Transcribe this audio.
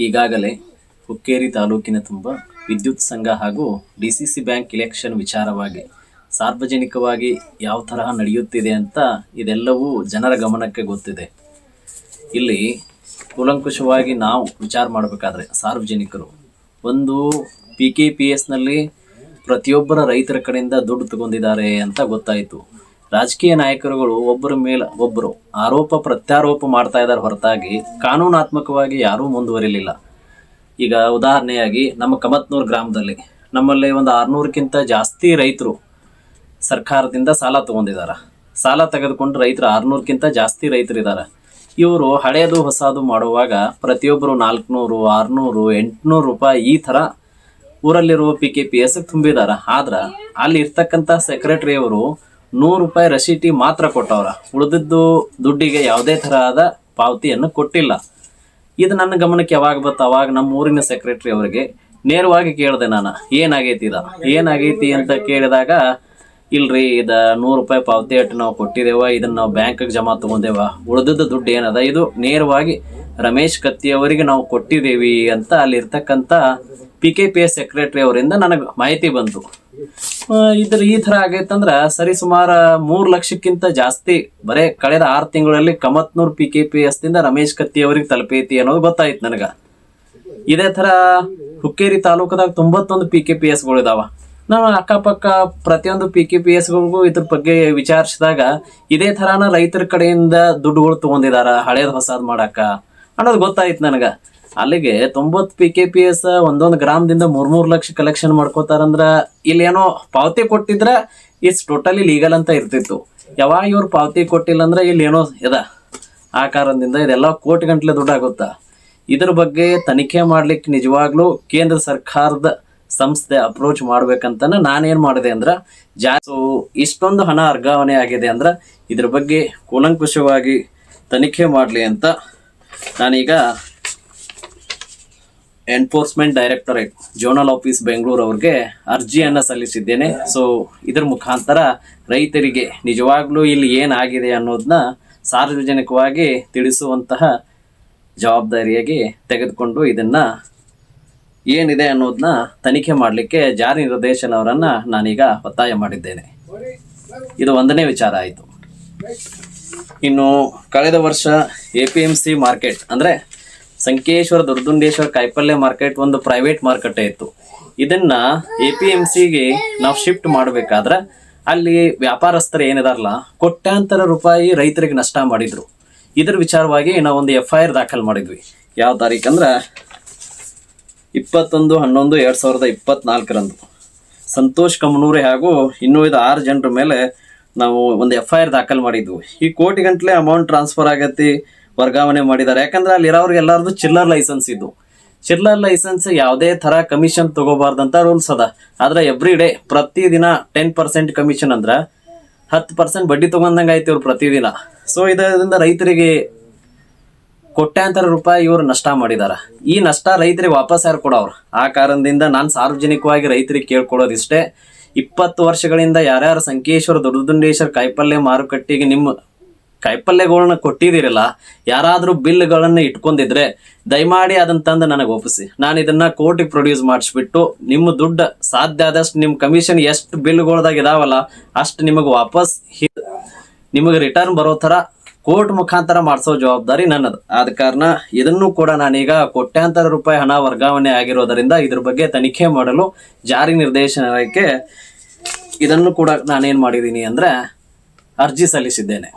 ಈಗಾಗಲೇ ಹುಕ್ಕೇರಿ ತಾಲೂಕಿನ ತುಂಬ ವಿದ್ಯುತ್ ಸಂಘ ಹಾಗೂ D C C bank election ವಿಚಾರವಾಗಿ ಸಾರ್ವಜನಿಕವಾಗಿ ಯಾವ ತರಹ ನಡೆಯುತ್ತಿದೆ ಅಂತ ಇದೆಲ್ಲವೂ ಜನರ ಗಮನಕ್ಕೆ ಗೊತ್ತಿದೆ. ಇಲ್ಲಿ ಕೂಲಂಕುಷವಾಗಿ ನಾವು ವಿಚಾರ ಮಾಡಬೇಕಾದ್ರೆ ಸಾರ್ವಜನಿಕರು ಒಂದು ಪಿ ಕೆ ಪಿ ಎಸ್ನಲ್ಲಿ ಪ್ರತಿಯೊಬ್ಬರ ರೈತರ ಕಡೆಯಿಂದ ದುಡ್ಡು ತಗೊಂಡಿದ್ದಾರೆ ಅಂತ ಗೊತ್ತಾಯಿತು. ರಾಜಕೀಯ ನಾಯಕರುಗಳು ಒಬ್ಬರ ಮೇಲೆ ಒಬ್ಬರು ಆರೋಪ ಪ್ರತ್ಯಾರೋಪ ಮಾಡ್ತಾ ಇದ್ದಾರೆ ಹೊರತಾಗಿ ಕಾನೂನಾತ್ಮಕವಾಗಿ ಯಾರೂ ಮುಂದುವರಿಲಿಲ್ಲ. ಈಗ ಉದಾಹರಣೆಯಾಗಿ ನಮ್ಮ ಕಮತ್ನೂರು ಗ್ರಾಮದಲ್ಲಿ ನಮ್ಮಲ್ಲಿ ಒಂದು ಆರುನೂರಕ್ಕಿಂತ ಜಾಸ್ತಿ ರೈತರು ಸರ್ಕಾರದಿಂದ ಸಾಲ ತಗೊಂಡಿದ್ದಾರೆ. ಸಾಲ ತೆಗೆದುಕೊಂಡು ರೈತರು ಆರುನೂರಕ್ಕಿಂತ ಜಾಸ್ತಿ ರೈತರಿದ್ದಾರೆ. ಇವರು ಹಳೆಯದು ಹೊಸದು ಮಾಡುವಾಗ ಪ್ರತಿಯೊಬ್ಬರು ನಾಲ್ಕುನೂರು, ಆರುನೂರು, ಎಂಟುನೂರು ರೂಪಾಯಿ ಈ ಥರ ಊರಲ್ಲಿರುವ ಪಿ ಕೆ ಪಿ ಎಸ್ಗೆ ತುಂಬಿದ್ದಾರೆ. ಆದ್ರೆ ಅಲ್ಲಿ ಇರ್ತಕ್ಕಂಥ ಸೆಕ್ರೆಟರಿ ಅವರು ನೂರು ರೂಪಾಯಿ ರಸೀಟಿ ಮಾತ್ರ ಕೊಟ್ಟವ್ರ. ಉಳಿದಿದ್ದು ದುಡ್ಡಿಗೆ ಯಾವುದೇ ತರಹದ ಪಾವತಿಯನ್ನು ಕೊಟ್ಟಿಲ್ಲ. ಇದು ನನ್ನ ಗಮನಕ್ಕೆ ಯಾವಾಗ ಬತ್ತ? ಅವಾಗ ನಮ್ಮ ಊರಿನ ಸೆಕ್ರೆಟರಿ ಅವರಿಗೆ ನೇರವಾಗಿ ಕೇಳಿದೆ ನಾನು. ಏನಾಗೈತಿ ಇದ? ಏನಾಗೈತಿ ಅಂತ ಕೇಳಿದಾಗ, ಇಲ್ರಿ, ಇದ ನೂರು ರೂಪಾಯಿ ಪಾವತಿ ಅಟ್ಟು ನಾವು ಕೊಟ್ಟಿದ್ದೇವ ಇದನ್ನ ನಾವು ಬ್ಯಾಂಕಿಗೆ ಜಮಾ ತಗೊಂಡೇವ. ಉಳಿದದ್ದು ದುಡ್ಡು ಏನದ? ಇದು ನೇರವಾಗಿ ರಮೇಶ್ ಕತ್ತಿ ಅವರಿಗೆ ನಾವು ಕೊಟ್ಟಿದ್ದೇವಿ ಅಂತ ಅಲ್ಲಿ ಇರ್ತಕ್ಕಂಥ P K P S secretary ಅವರಿಂದ ನನಗೆ ಮಾಹಿತಿ ಬಂತು. ಇದ್ರ ಈ ಥರ ಆಗೈತಂದ್ರ ಸರಿ ಸುಮಾರು ಮೂರು ಲಕ್ಷಕ್ಕಿಂತ ಜಾಸ್ತಿ, ಬರೇ ಕಳೆದ ಆರು ತಿಂಗಳಲ್ಲಿ Kamatnur P K P S ದಿಂದ ರಮೇಶ್ ಕತ್ತಿ ಅವ್ರಿಗೆ ತಲುಪೈತಿ ಅನ್ನೋದು ಗೊತ್ತಾಯ್ತು ನನಗೆ. ಇದೇ ಥರ ಹುಕ್ಕೇರಿ ತಾಲೂಕದಾಗ ತೊಂಬತ್ತೊಂದು ಪಿ ಕೆ ಪಿ ಎಸ್ಗಳು ಇದಾವ. ನಾವು ಅಕ್ಕಪಕ್ಕ ಪ್ರತಿಯೊಂದು ಪಿ ಕೆ ಪಿ ಎಸ್ಗಳಿಗೂ ಇದ್ರ ಬಗ್ಗೆ ವಿಚಾರಿಸಿದಾಗ ಇದೇ ಥರನ ರೈತರ ಕಡೆಯಿಂದ ದುಡ್ಡುಗಳು ತಗೊಂಡಿದಾರ ಹಳೇದು ಹೊಸದು ಮಾಡಾಕ ಅನ್ನೋದು ಗೊತ್ತಾಯ್ತು ನನಗೆ. ಅಲ್ಲಿಗೆ ತೊಂಬತ್ತು ಪಿ ಕೆ ಪಿ ಎಸ್ ಒಂದೊಂದು ಗ್ರಾಮದಿಂದ ಮೂರ್ ಮೂರು ಲಕ್ಷ ಕಲೆಕ್ಷನ್ ಮಾಡ್ಕೋತಾರಂದ್ರ ಏನೋ ಪಾವತಿ ಕೊಟ್ಟಿದ್ರ ಇಟ್ಸ್ ಟೋಟಲಿ ಲೀಗಲ್ ಅಂತ ಇರ್ತಿತ್ತು. ಯಾವಾಗ ಇವ್ರು ಪಾವತಿ ಕೊಟ್ಟಿಲ್ಲ ಅಂದ್ರೆ ಇಲ್ಲಿ ಏನೋ ಇದ. ಆ ಕಾರಣದಿಂದ ಇದೆಲ್ಲ ಕೋಟಿ ಗಂಟ್ಲೆ ದುಡ್ಡು ಆಗುತ್ತಾ? ಇದ್ರ ಬಗ್ಗೆ ತನಿಖೆ ಮಾಡ್ಲಿಕ್ಕೆ ನಿಜವಾಗ್ಲೂ ಕೇಂದ್ರ ಸರ್ಕಾರದ ಸಂಸ್ಥೆ ಅಪ್ರೋಚ್ ಮಾಡ್ಬೇಕಂತ ನಾನೇನ್ ಮಾಡಿದೆ ಅಂದ್ರ ಜಾ ಇಷ್ಟೊಂದು ಹಣ ವರ್ಗಾವಣೆ ಆಗಿದೆ ಅಂದ್ರ ಇದ್ರ ಬಗ್ಗೆ ಕೂಲಂಕುಷವಾಗಿ ತನಿಖೆ ಮಾಡಲಿ ಅಂತ ನಾನೀಗ enforcement directorate zonal office Bengaluru ಅವ್ರಿಗೆ ಅರ್ಜಿಯನ್ನು ಸಲ್ಲಿಸಿದ್ದೇನೆ. ಸೊ ಇದರ ಮುಖಾಂತರ ರೈತರಿಗೆ ನಿಜವಾಗ್ಲೂ ಇಲ್ಲಿ ಏನಾಗಿದೆ ಅನ್ನೋದನ್ನ ಸಾರ್ವಜನಿಕವಾಗಿ ತಿಳಿಸುವಂತಹ ಜವಾಬ್ದಾರಿಯಾಗಿ ತೆಗೆದುಕೊಂಡು ಇದನ್ನ ಏನಿದೆ ಅನ್ನೋದನ್ನ ತನಿಖೆ ಮಾಡಲಿಕ್ಕೆ ಜಾರಿ ನಿರ್ದೇಶನವರನ್ನು ನಾನೀಗ ಒತ್ತಾಯ ಮಾಡಿದ್ದೇನೆ. ಇದು ಒಂದನೇ ವಿಚಾರ ಆಯಿತು. ಇನ್ನು ಕಳೆದ ವರ್ಷ A P M C market, ಅಂದರೆ ಸಂಕೇಶ್ವರ ದುರ್ದುಂಡೇಶ್ವರ ಕಾಯಿಪಲ್ಯ ಮಾರ್ಕೆಟ್ ಒಂದು ಪ್ರೈವೇಟ್ ಮಾರುಕಟ್ಟೆ ಇತ್ತು. ಇದನ್ನ ಎ ಪಿ ಎಂ ಸಿಗೆ ನಾವು ಶಿಫ್ಟ್ ಮಾಡಬೇಕಾದ್ರೆ ಅಲ್ಲಿ ವ್ಯಾಪಾರಸ್ಥರು ಏನಿದಾರಲ್ಲ, ಕೋಟ್ಯಾಂತರ ರೂಪಾಯಿ ರೈತರಿಗೆ ನಷ್ಟ ಮಾಡಿದ್ರು. ಇದ್ರ ವಿಚಾರವಾಗಿ ನಾವು ಒಂದು ಎಫ್ ಐ ಆರ್ ದಾಖಲು ಮಾಡಿದ್ವಿ. ಯಾವ ತಾರೀಕು ಅಂದ್ರೆ ಇಪ್ಪತ್ತೊಂದು, ಹನ್ನೊಂದು, ಎರಡು ಸಾವಿರದ ಇಪ್ಪತ್ನಾಲ್ಕರಂದು. ಸಂತೋಷ್ ಕಮನೂರಿ ಹಾಗೂ ಇನ್ನೂ ಇದು ಆರು ಜನರ ಮೇಲೆ ನಾವು ಒಂದು ಎಫ್ ಐ ಆರ್ ದಾಖಲು ಮಾಡಿದ್ವು. ಈ ಕೋಟಿ ಗಂಟ್ಲೆ ಅಮೌಂಟ್ ಟ್ರಾನ್ಸ್ಫರ್ ಆಗತ್ತೆ, ವರ್ಗಾವಣೆ ಮಾಡಿದ್ದಾರೆ. ಯಾಕಂದ್ರೆ ಅಲ್ಲಿ ಇರೋರಿಗೆ ಎಲ್ಲರದು ಚಿಲ್ಲರ್ ಲೈಸೆನ್ಸ್ ಇದ್ದು. ಚಿಲ್ಲರ್ ಲೈಸೆನ್ಸ್ ಯಾವುದೇ ಥರ ಕಮಿಷನ್ ತಗೋಬಾರ್ದಂತ ರೂಲ್ಸ್ ಅದ. ಆದ್ರೆ ಎವ್ರಿ ಡೇ ಪ್ರತಿದಿನ ಟೆನ್ ಪರ್ಸೆಂಟ್ ಕಮಿಷನ್ ಅಂದ್ರೆ ಹತ್ತು ಪರ್ಸೆಂಟ್ ಬಡ್ಡಿ ತಗೊಂಡಂಗೆ ಆಯ್ತು ಇವ್ರು ಪ್ರತಿದಿನ. ಸೊ ಇದರಿಂದ ರೈತರಿಗೆ ಕೋಟ್ಯಾಂತರ ರೂಪಾಯಿ ಇವರು ನಷ್ಟ ಮಾಡಿದಾರ. ಈ ನಷ್ಟ ರೈತರಿಗೆ ವಾಪಸ್ ಯಾರು ಕೊಡೋರು ಆ ಕಾರಣದಿಂದ ನಾನು ಸಾರ್ವಜನಿಕವಾಗಿ ರೈತರಿಗೆ ಕೇಳ್ಕೊಡೋದಿಷ್ಟೇ ಇಪ್ಪತ್ತು ವರ್ಷಗಳಿಂದ ಯಾರ್ಯಾರು ಸಂಕೇಶ್ವರ ದೊಡ್ಡದುಂಡೇಶ್ವರ ಕಾಯಿಪಲ್ಯ ಮಾರುಕಟ್ಟೆಗೆ ನಿಮ್ಮ ಕಾಯಿಪಲ್ಯಗಳನ್ನ ಕೊಟ್ಟಿದ್ದೀರಲ್ಲ, ಯಾರಾದರೂ ಬಿಲ್ಗಳನ್ನ ಇಟ್ಕೊಂಡಿದ್ರೆ ದಯಮಾಡಿ ಅದನ್ನ ತಂದು ನನಗೆ ಒಪ್ಪಿಸಿ. ನಾನು ಇದನ್ನ ಕೋರ್ಟಿಗೆ ಪ್ರೊಡ್ಯೂಸ್ ಮಾಡಿಸ್ಬಿಟ್ಟು ನಿಮ್ಮ ದುಡ್ಡು ಸಾಧ್ಯ ಆದಷ್ಟು ನಿಮ್ಮ ಕಮಿಷನ್ ಎಷ್ಟು ಬಿಲ್ಗಳ್ದಾಗ ಇದಾವಲ್ಲ ಅಷ್ಟು ನಿಮಗೆ ವಾಪಸ್ ನಿಮಗೆ ರಿಟರ್ನ್ ಬರೋ ಥರ ಕೋರ್ಟ್ ಮುಖಾಂತರ ಮಾಡಿಸೋ ಜವಾಬ್ದಾರಿ ನನ್ನದು. ಆದ ಕಾರಣ ಇದನ್ನು ಕೂಡ ನಾನೀಗ ಕೋಟ್ಯಾಂತರ ರೂಪಾಯಿ ಹಣ ವರ್ಗಾವಣೆ ಆಗಿರೋದರಿಂದ ಇದ್ರ ಬಗ್ಗೆ ತನಿಖೆ ಮಾಡಲು ಜಾರಿ ನಿರ್ದೇಶನಾಲಯಕ್ಕೆ ಇದನ್ನು ಕೂಡ ನಾನೇನು ಮಾಡಿದ್ದೀನಿ ಅಂದರೆ ಅರ್ಜಿ ಸಲ್ಲಿಸಿದ್ದೇನೆ.